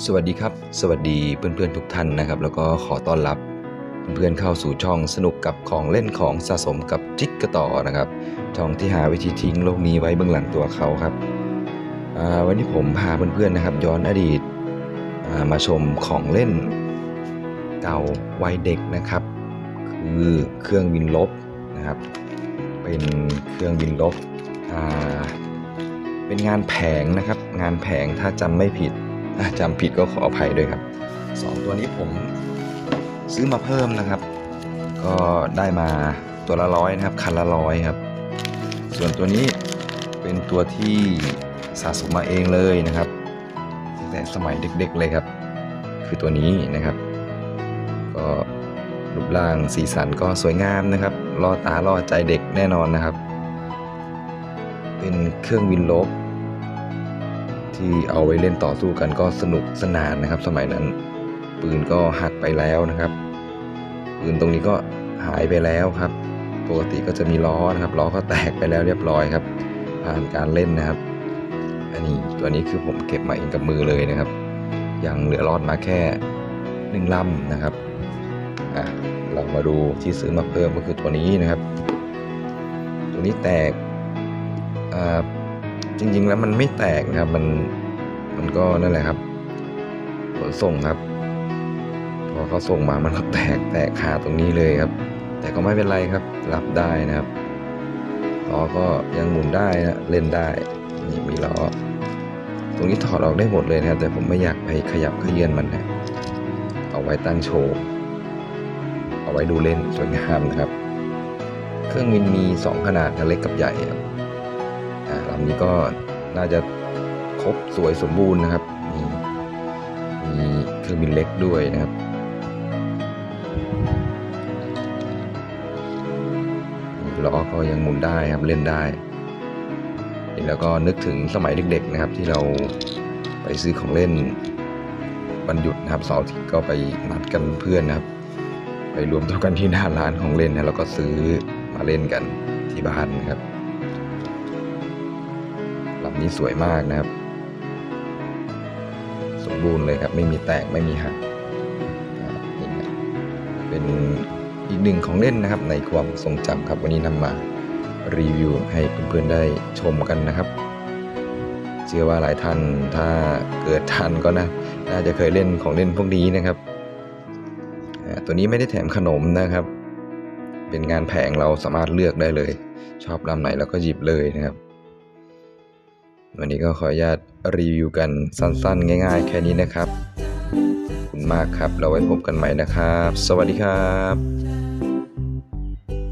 สวัสดีครับ สวัสดีเพื่อนๆทุกท่านนะครับ แล้วก็ขอต้อนรับเพื่อนๆเข้าสู่ช่องสนุกกับของเล่นของสะสมกับทิกกระต่อนะครับ ช่องที่หาวิธีทิ้งโลกนี้ไว้เบื้องหลังตัวเขาครับวันนี้ผมพาเพื่อนๆนะครับ ย้อนอดีตมาชมของเล่นเก่าวัยเด็กนะครับ คือเครื่องบินลบนะครับ เป็นเครื่องบินลบอ่เป็นงานแผงนะครับ งานแผงถ้าจำไม่ผิด จำผิดก็ขออภัยด้วยครับสองตัวนี้ผมซื้อมาเพิ่มนะครับ ก็ได้มาตัวละร้อยนะครับ คันละร้อยครับ ส่วนตัวนี้เป็นตัวที่สะสมมาเองเลยนะครับตั้งแต่สมัยเด็กๆเลยครับ คือตัวนี้นะครับ ก็รูปร่างสีสันก็สวยงามนะครับล่อตาล่อใจเด็กแน่นอนนะครับ เป็นเครื่องบินลบ ที่เอาไว้เล่นต่อสู้กันก็สนุกสนานนะครับ สมัยนั้น ปืนก็หักไปแล้วนะครับ ปืนตรงนี้ก็หายไปแล้วครับ ปกติก็จะมีล้อนะครับล้อก็แตกไปแล้วเรียบร้อยครับ ผ่านการเล่นนะครับ อันนี้ตัวนี้คือผมเก็บมาเองกับมือเลยนะครับ ยังเหลือรอดมาแค่หนึ่งลำนะครับอะเรามาดูที่ซื้อมาเพิ่มก็คือตัวนี้นะครับ ตัวนี้แตกอ่า จริง ๆ แล้วมันไม่แตกนะครับ มันมันก็นั่นแหละครับขนส่งครับ พอเขาส่งมามันก็แตกแตกคาตรงนี้เลยครับ แต่ก็ไม่เป็นไรครับ รับได้นะครับล้อก็ยังหมุนได้นะเล่นได้นี่มีล้อตรงนี้ถอดออกได้หมดเลยนะครับ แต่ผมไม่อยากไปขยับขยือนมันนะเอาไว้ตั้งโชว์เอาไว้ดูเล่นสวยงามนะครับ เครื่องบินมี 2 ขนาดเล็กกับใหญ่ครับ ลำนี้ก็น่าจะครบสวยสมบูรณ์นะครับ มีมีเครื่องบินเล็กด้วยนะครับล้อก็ยังหมุนได้ครับเล่นได้ แล้วก็นึกถึงสมัยเด็กๆนะครับ ที่เราไปซื้อของเล่นวันหยุดนะครับเสาร์อาทิตย์ก็ไปนัดกันเพื่อนนะครับ ไปรวมตัวกันที่หน้าร้านของเล่นนะแล้วก็ซื้อมาเล่นกันที่บ้านนะครับ ลำนี้สวยมากนะครับ สมบูรณ์เลยครับ ไม่มีแตกไม่มีหักนี่ครับเป็นอีกหนึ่งของเล่นนะครับ ในความทรงจำครับวันนี้นำมารีวิวให้เพื่อนๆได้ชมกันนะครับ เชื่อว่าหลายท่านถ้าเกิดทันก็นะน่าจะเคยเล่นของเล่นพวกนี้นะครับตัวนี้ไม่ได้แถมขนมนะครับ เป็นงานแผงเราสามารถเลือกได้เลย ชอบลำไหนเราก็หยิบเลยนะครับ วันนี้ก็ขออนุญาตรีวิวกันสั้นๆ ง่าย ๆ แค่นี้นะครับขอบคุณมากครับ เราไว้พบกันใหม่นะครับ สวัสดีครับ